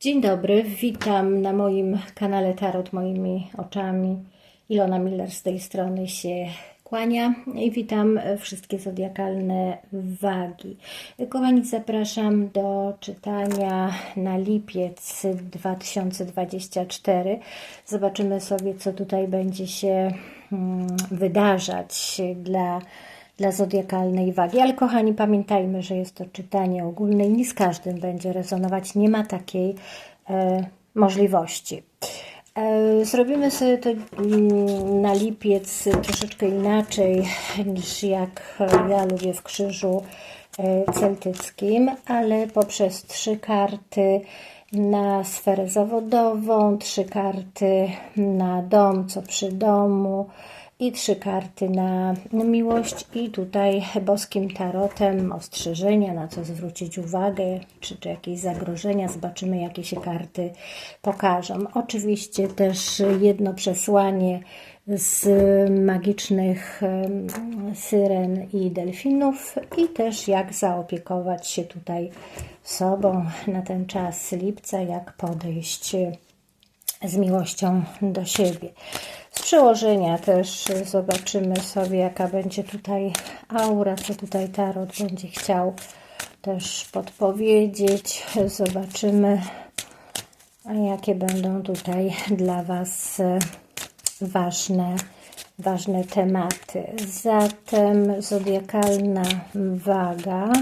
Dzień dobry, witam na moim kanale Tarot moimi oczami. Ilona Miller z tej strony się kłania i witam wszystkie zodiakalne wagi. Kochani, zapraszam do czytania na lipiec 2024. Zobaczymy sobie, co tutaj będzie się mm, wydarzać dla dla zodiakalnej wagi. Ale kochani, pamiętajmy, że jest to czytanie ogólne i nie z każdym będzie rezonować. Nie ma takiej e, możliwości. E, zrobimy sobie to mm, na lipiec troszeczkę inaczej niż jak ja lubię w krzyżu e, celtyckim, ale poprzez trzy karty na sferę zawodową, trzy karty na dom, co przy domu, i trzy karty na miłość i tutaj boskim tarotem ostrzeżenia, na co zwrócić uwagę, czy, czy jakieś zagrożenia, zobaczymy jakie się karty pokażą. Oczywiście też jedno przesłanie z magicznych syren i delfinów i też jak zaopiekować się tutaj sobą na ten czas lipca, jak podejść z miłością do siebie. Z przełożenia też zobaczymy sobie, jaka będzie tutaj aura, co tutaj Tarot będzie chciał też podpowiedzieć. Zobaczymy, jakie będą tutaj dla Was ważne, ważne tematy. Zatem zodiakalna waga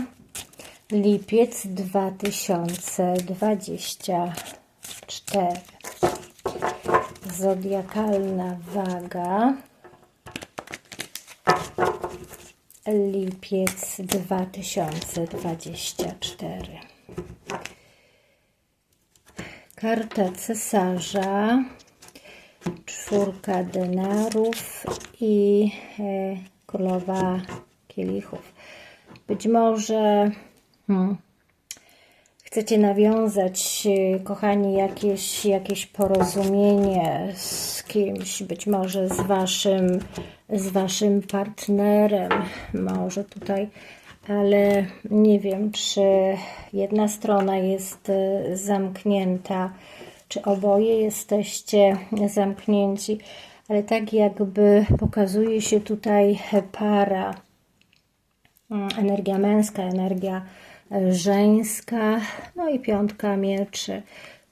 lipiec 2024 zodiakalna waga. Lipiec 2024 karta cesarza czwórka denarów i e, królowa kielichów. Być może hmm, chcecie nawiązać, e, kochani, jakieś, jakieś porozumienie z kimś, być może z waszym, z waszym partnerem, może tutaj, ale nie wiem, czy jedna strona jest e, zamknięta, czy oboje jesteście zamknięci, ale tak jakby pokazuje się tutaj para, mm, energia męska, energia żeńska, no i piątka mieczy.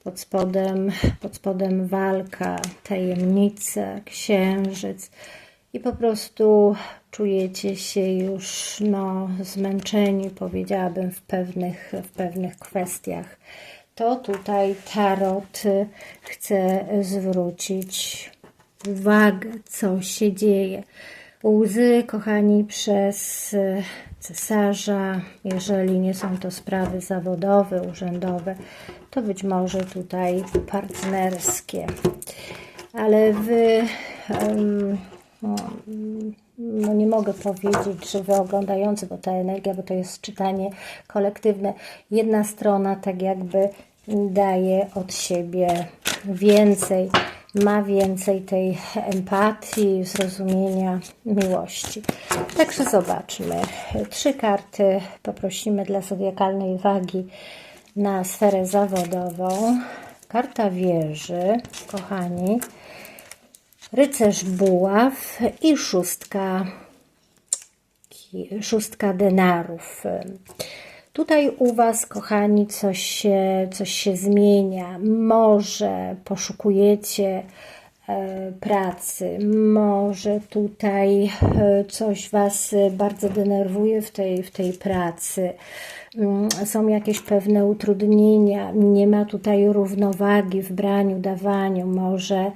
Pod spodem, pod spodem walka, tajemnica, księżyc i po prostu czujecie się już no, zmęczeni, powiedziałabym, w pewnych, w pewnych kwestiach. To tutaj Tarot chce zwrócić uwagę, co się dzieje. Łzy, kochani, przez cesarza, jeżeli nie są to sprawy zawodowe, urzędowe, to być może tutaj partnerskie. Ale wy, no, no nie mogę powiedzieć, że wy oglądający, bo ta energia, bo to jest czytanie kolektywne, jedna strona tak jakby daje od siebie więcej ma więcej tej empatii, zrozumienia, miłości. Także zobaczmy. Trzy karty poprosimy dla zodiakalnej wagi na sferę zawodową. Karta wieży, kochani. Rycerz buław i szóstka, szóstka denarów. Tutaj u Was, kochani, coś się, coś się zmienia. Może poszukujecie pracy, może tutaj e, coś Was bardzo denerwuje w tej, w tej pracy. Mm, są jakieś pewne utrudnienia, nie ma tutaj równowagi w braniu, dawaniu, może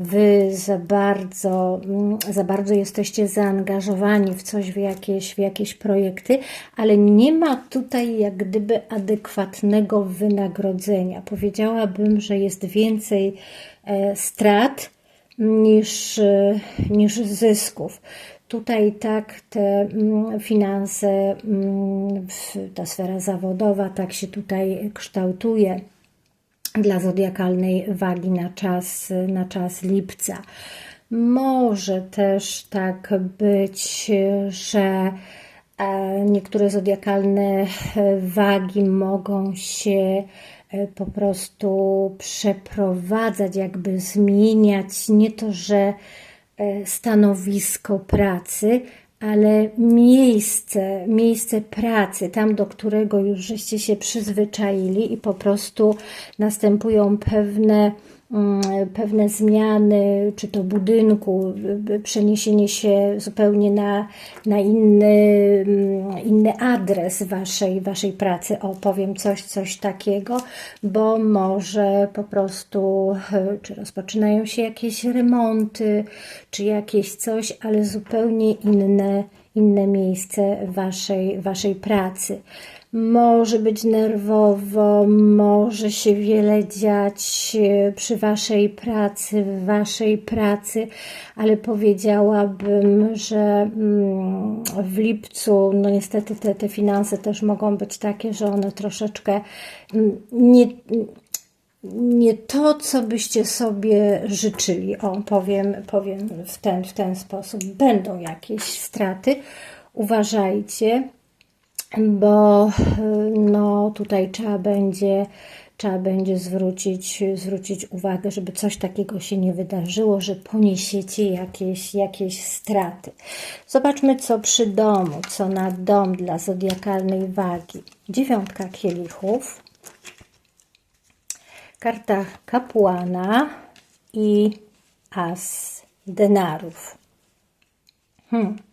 Wy za bardzo, mm, za bardzo jesteście zaangażowani w coś, w jakieś, w jakieś projekty, ale nie ma tutaj jak gdyby adekwatnego wynagrodzenia. Powiedziałabym, że jest więcej e, strat niż, e, niż zysków. Tutaj tak te mm, finanse, mm, ta sfera zawodowa tak się tutaj kształtuje dla zodiakalnej wagi na czas, na czas lipca. Może też tak być, że a niektóre zodiakalne wagi mogą się po prostu przeprowadzać, jakby zmieniać nie to, że stanowisko pracy, ale miejsce, miejsce pracy, tam do którego już żeście się przyzwyczaili i po prostu następują pewne pewne zmiany, czy to budynku, przeniesienie się zupełnie na, na inny, mm, inny adres waszej, waszej pracy. O, powiem coś, coś takiego, bo może po prostu, czy rozpoczynają się jakieś remonty, czy jakieś coś, ale zupełnie inne, inne miejsce waszej, waszej pracy może być nerwowo, może się wiele dziać e, przy Waszej pracy, w Waszej pracy, ale powiedziałabym, że mm, w lipcu, no niestety te, te finanse też mogą być takie, że one troszeczkę mm, nie, nie to, co byście sobie życzyli. O, powiem, powiem w ten, w ten sposób. Będą jakieś straty. Uważajcie bo no, tutaj trzeba będzie, trzeba będzie zwrócić, zwrócić uwagę, żeby coś takiego się nie wydarzyło, że poniesiecie jakieś, jakieś straty. Zobaczmy, co przy domu, co na dom dla zodiakalnej wagi. Dziewiątka kielichów, karta kapłana i as denarów. Hmm.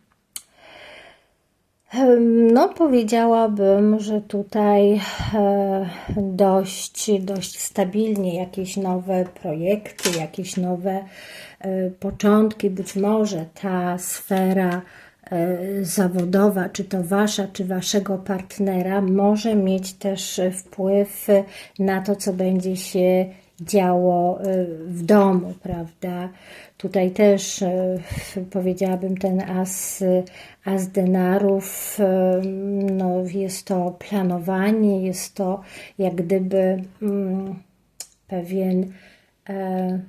No, powiedziałabym, że tutaj e, dość, dość stabilnie jakieś nowe projekty, jakieś nowe e, początki, być może ta sfera e, zawodowa, czy to wasza, czy waszego partnera, może mieć też wpływ na to, co będzie się działo w domu, prawda? Tutaj też e, powiedziałabym ten as, as denarów, e, no jest to planowanie, jest to jak gdyby mm, pewien e,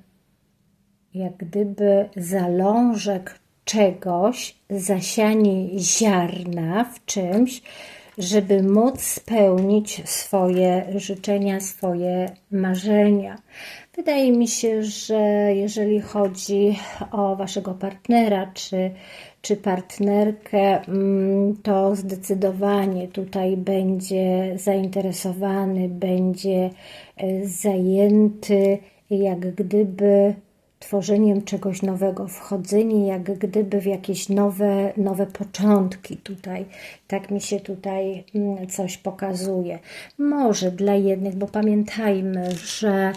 jak gdyby zalążek czegoś, zasianie ziarna w czymś, żeby móc spełnić swoje życzenia, swoje marzenia. Wydaje mi się, że jeżeli chodzi o Waszego partnera czy, czy partnerkę, mm, to zdecydowanie tutaj będzie zainteresowany, będzie e, zajęty, jak gdyby tworzeniem czegoś nowego, wchodzenie jak gdyby w jakieś nowe, nowe początki tutaj. Tak mi się tutaj mm, coś pokazuje. Może dla jednych, bo pamiętajmy, że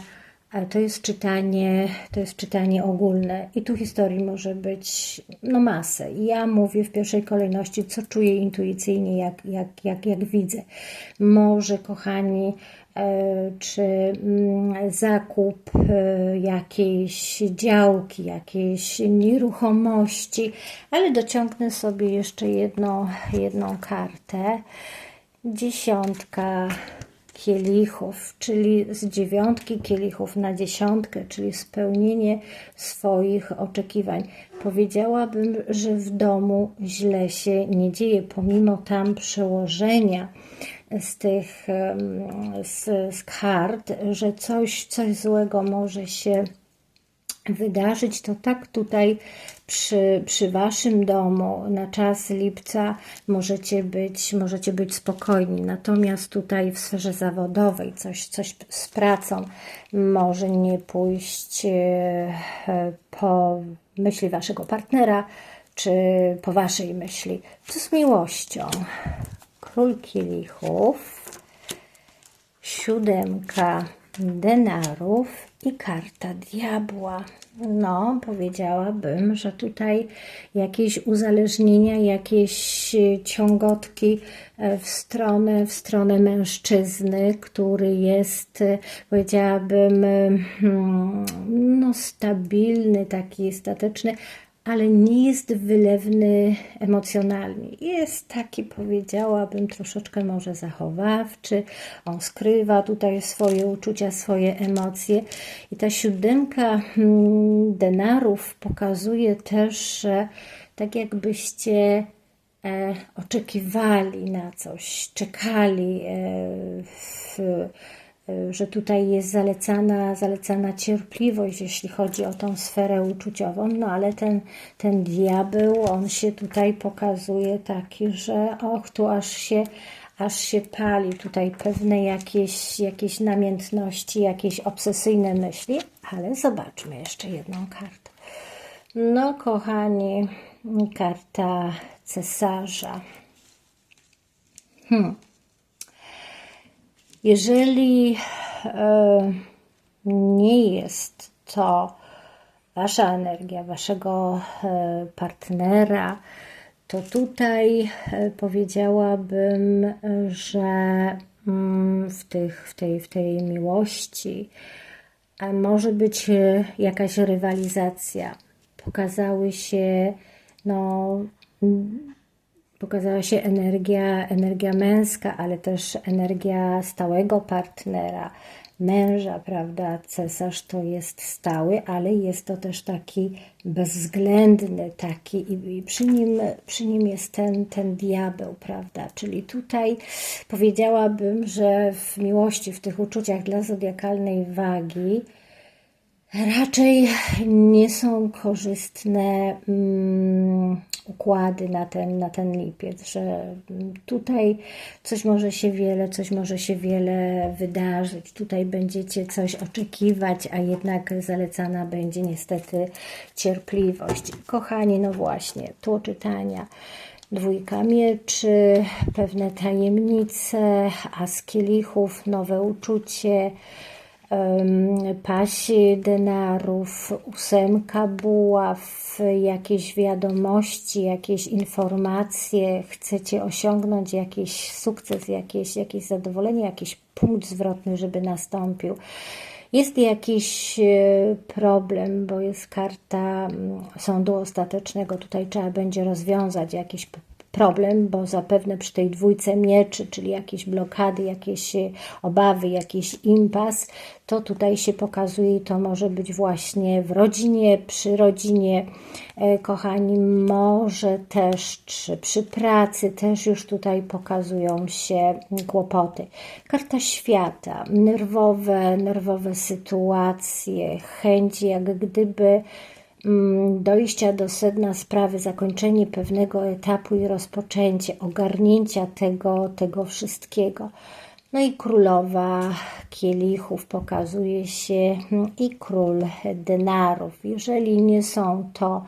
to jest czytanie, to jest czytanie ogólne i tu historii może być no masę. Ja mówię w pierwszej kolejności, co czuję intuicyjnie, jak, jak, jak, jak widzę. Może, kochani, e, czy mm, zakup e, jakiejś działki, jakiejś nieruchomości, ale dociągnę sobie jeszcze jedną, jedną kartę. Dziesiątka kielichów, czyli z dziewiątki kielichów na dziesiątkę, czyli spełnienie swoich oczekiwań. Powiedziałabym, że w domu źle się nie dzieje, pomimo tam przełożenia z tych z, z kart, że coś, coś złego może się wydarzyć, to tak tutaj przy, przy Waszym domu na czas lipca możecie być, możecie być spokojni. Natomiast tutaj w sferze zawodowej coś, coś z pracą może nie pójść e, po myśli Waszego partnera, czy po Waszej myśli. Co z miłością? Król kielichów, siódemka denarów i karta diabła. No, powiedziałabym, że tutaj jakieś uzależnienia, jakieś ciągotki e, w stronę, w stronę mężczyzny, który jest, e, powiedziałabym, hmm, no, stabilny, taki stateczny, ale nie jest wylewny emocjonalnie. Jest taki, powiedziałabym, troszeczkę może zachowawczy. On skrywa tutaj swoje uczucia, swoje emocje. I ta siódemka hmm, denarów pokazuje też, że tak jakbyście e, oczekiwali na coś, czekali, e, w, że tutaj jest zalecana, zalecana cierpliwość, jeśli chodzi o tą sferę uczuciową, no ale ten, ten diabeł, on się tutaj pokazuje taki, że och, tu aż się, aż się pali tutaj pewne jakieś, jakieś namiętności, jakieś obsesyjne myśli, ale zobaczmy jeszcze jedną kartę. No, kochani, karta cesarza. Hmm. Jeżeli e, nie jest to wasza energia, waszego e, partnera, to tutaj e, powiedziałabym, że mm, w, tych, w, tej, w tej miłości może być jakaś rywalizacja. Pokazały się, no, pokazała się energia, energia męska, ale też energia stałego partnera, męża, prawda? Cesarz to jest stały, ale jest to też taki bezwzględny, taki i, i przy, nim, przy nim jest ten, ten diabeł, prawda? Czyli tutaj powiedziałabym, że w miłości, w tych uczuciach dla zodiakalnej wagi, raczej nie są korzystne mm, układy na ten, na ten lipiec, że tutaj coś może się wiele, coś może się wiele wydarzyć, tutaj będziecie coś oczekiwać, a jednak zalecana będzie niestety cierpliwość. Kochani, no właśnie, tło czytania. Dwójka mieczy, pewne tajemnice, as kielichów, nowe uczucie, pasi denarów, ósemka buław, jakieś wiadomości, jakieś informacje, chcecie osiągnąć jakiś sukces, jakieś, jakieś zadowolenie, jakiś punkt zwrotny, żeby nastąpił. Jest jakiś e, problem, bo jest karta mm, sądu ostatecznego. Tutaj trzeba będzie rozwiązać jakiś problem, bo zapewne przy tej dwójce mieczy, czyli jakieś blokady, jakieś e, obawy, jakiś impas, to tutaj się pokazuje i to może być właśnie w rodzinie, przy rodzinie, e, kochani, może też przy pracy też już tutaj pokazują się kłopoty. Karta świata, nerwowe, nerwowe sytuacje, chęci jak gdyby dojścia do sedna sprawy, zakończenie pewnego etapu i rozpoczęcie, ogarnięcia tego, tego wszystkiego. No i królowa kielichów pokazuje się mm, i król denarów. Jeżeli nie są to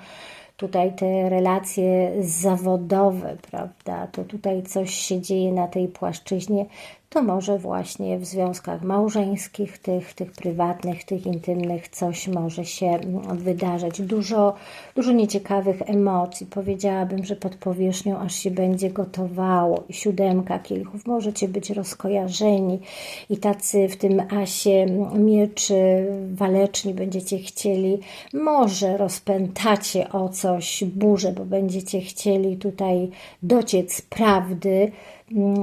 tutaj te relacje zawodowe, prawda, to tutaj coś się dzieje na tej płaszczyźnie, to może właśnie w związkach małżeńskich, tych, tych prywatnych, tych intymnych coś może się wydarzać. Dużo, dużo nieciekawych emocji. Powiedziałabym, że pod powierzchnią aż się będzie gotowało. Siódemka kielichów. Możecie być rozkojarzeni i tacy w tym asie mieczy waleczni będziecie chcieli. Może rozpętacie o coś burzę, bo będziecie chcieli tutaj dociec prawdy,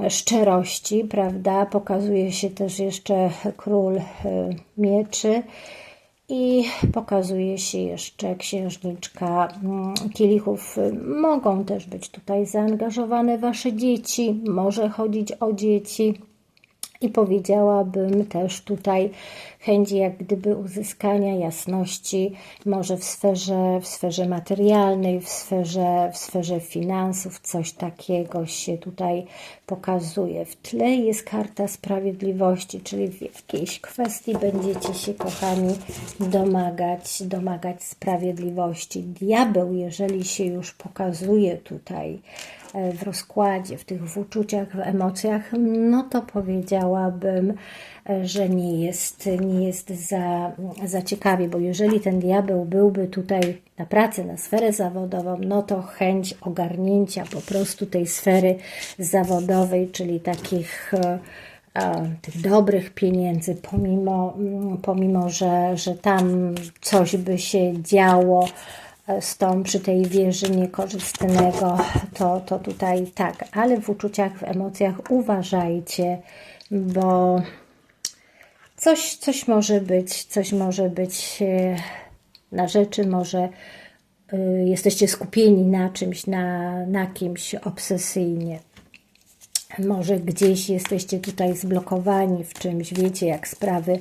szczerości, prawda? Pokazuje się też jeszcze król e, mieczy i pokazuje się jeszcze księżniczka mm, kielichów. Mogą też być tutaj zaangażowane wasze dzieci, może chodzić o dzieci. I powiedziałabym też tutaj chęci jak gdyby uzyskania jasności, może w sferze, w sferze materialnej, w sferze, w sferze finansów, coś takiego się tutaj pokazuje. W tle jest karta sprawiedliwości, czyli w jakiejś kwestii będziecie się, kochani, domagać, domagać sprawiedliwości. Diabeł, jeżeli się już pokazuje tutaj, w rozkładzie, w tych w uczuciach, w emocjach, no to powiedziałabym, że nie jest, nie jest za, za ciekawie, bo jeżeli ten diabeł byłby tutaj na pracę, na sferę zawodową, no to chęć ogarnięcia po prostu tej sfery zawodowej, czyli takich e, tych dobrych pieniędzy, pomimo, pomimo że, że tam coś by się działo e, z tą przy tej wieży niekorzystnego, to, to tutaj tak, ale w uczuciach, w emocjach uważajcie, bo coś, coś może być, coś może być e, na rzeczy, może y, jesteście skupieni na czymś, na, na kimś obsesyjnie. Może gdzieś jesteście tutaj zblokowani w czymś, wiecie jak sprawy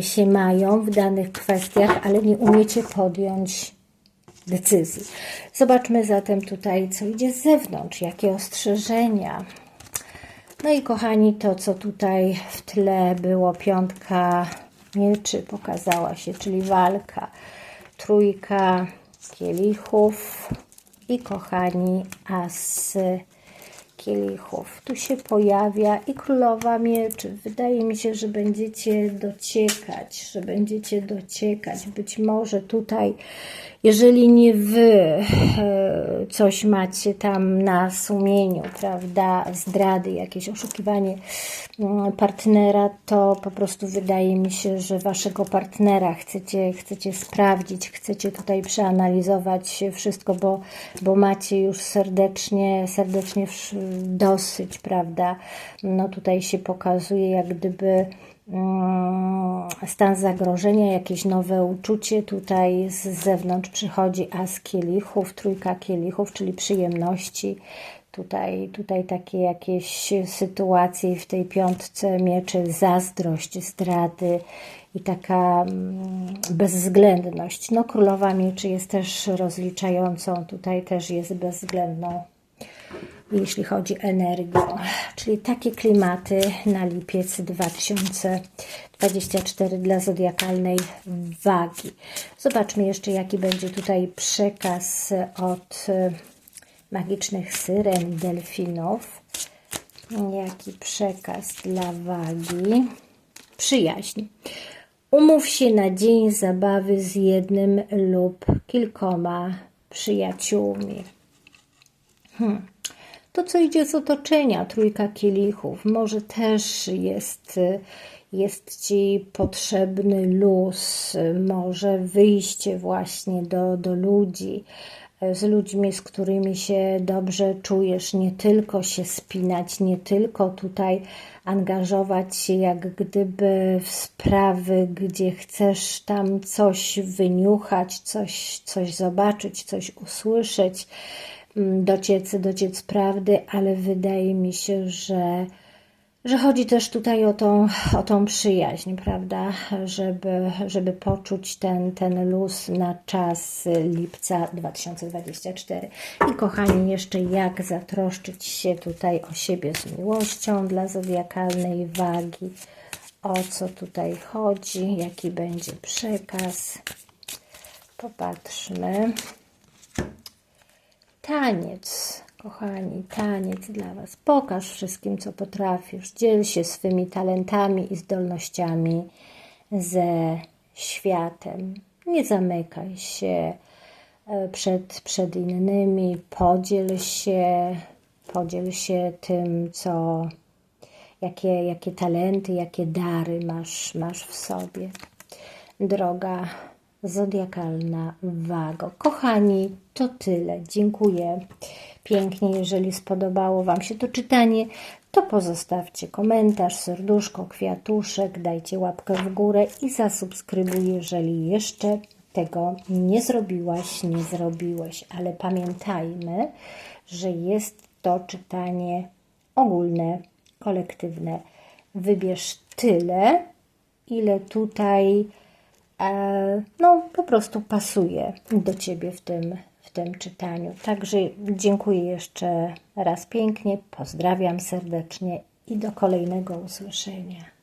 się mają w danych kwestiach, ale nie umiecie podjąć decyzji. Zobaczmy zatem tutaj, co idzie z zewnątrz, jakie ostrzeżenia. No i kochani, to co tutaj w tle było, piątka mieczy pokazała się, czyli walka, trójka kielichów i kochani, as kielichów. Tu się pojawia i królowa mieczy. Wydaje mi się, że będziecie dociekać, że będziecie dociekać. Być może tutaj, jeżeli nie wy e, coś macie tam na sumieniu, prawda, zdrady, jakieś oszukiwanie mm, partnera, to po prostu wydaje mi się, że waszego partnera chcecie, chcecie sprawdzić, chcecie tutaj przeanalizować wszystko, bo, bo macie już serdecznie, serdecznie dosyć, prawda? No tutaj się pokazuje jak gdyby stan zagrożenia, jakieś nowe uczucie. Tutaj z zewnątrz przychodzi as kielichów, trójka kielichów, czyli przyjemności. Tutaj, tutaj takie jakieś sytuacje w tej piątce mieczy, zazdrość, zdrady i taka mm, bezwzględność. No królowa mieczy jest też rozliczającą, tutaj też jest bezwzględną jeśli chodzi o energię. Czyli takie klimaty na lipiec 2024 dla zodiakalnej wagi. Zobaczmy jeszcze, jaki będzie tutaj przekaz od e, magicznych syren delfinów. Jaki przekaz dla wagi? Przyjaźń. Umów się na dzień zabawy z jednym lub kilkoma przyjaciółmi. Hmm to, co idzie z otoczenia, trójka kielichów, może też jest, jest Ci potrzebny luz, może wyjście właśnie do, do ludzi, z ludźmi, z którymi się dobrze czujesz, nie tylko się spinać, nie tylko tutaj angażować się jak gdyby w sprawy, gdzie chcesz tam coś wyniuchać, coś, coś zobaczyć, coś usłyszeć dociec, dociec prawdy, ale wydaje mi się, że, że chodzi też tutaj o tą, o tą przyjaźń, prawda? Żeby, żeby poczuć ten, ten luz na czas lipca 2024. I kochani, jeszcze jak zatroszczyć się tutaj o siebie z miłością dla zodiakalnej wagi. O co tutaj chodzi, jaki będzie przekaz. Popatrzmy. Taniec, kochani, taniec dla Was. Pokaż wszystkim, co potrafisz. Dziel się swymi talentami i zdolnościami ze światem. Nie zamykaj się e, przed, przed innymi. Podziel się, podziel się tym, co, jakie, jakie talenty, jakie dary masz, masz w sobie. Droga zodiakalna wago. Kochani, to tyle. Dziękuję pięknie. Jeżeli spodobało Wam się to czytanie, to pozostawcie komentarz, serduszko, kwiatuszek, dajcie łapkę w górę i zasubskrybuj, jeżeli jeszcze tego nie zrobiłaś, nie zrobiłeś. Ale pamiętajmy, że jest to czytanie ogólne, kolektywne. Wybierz tyle, ile tutaj no po prostu pasuje do Ciebie w tym, w tym czytaniu. Także dziękuję jeszcze raz pięknie, pozdrawiam serdecznie i do kolejnego usłyszenia.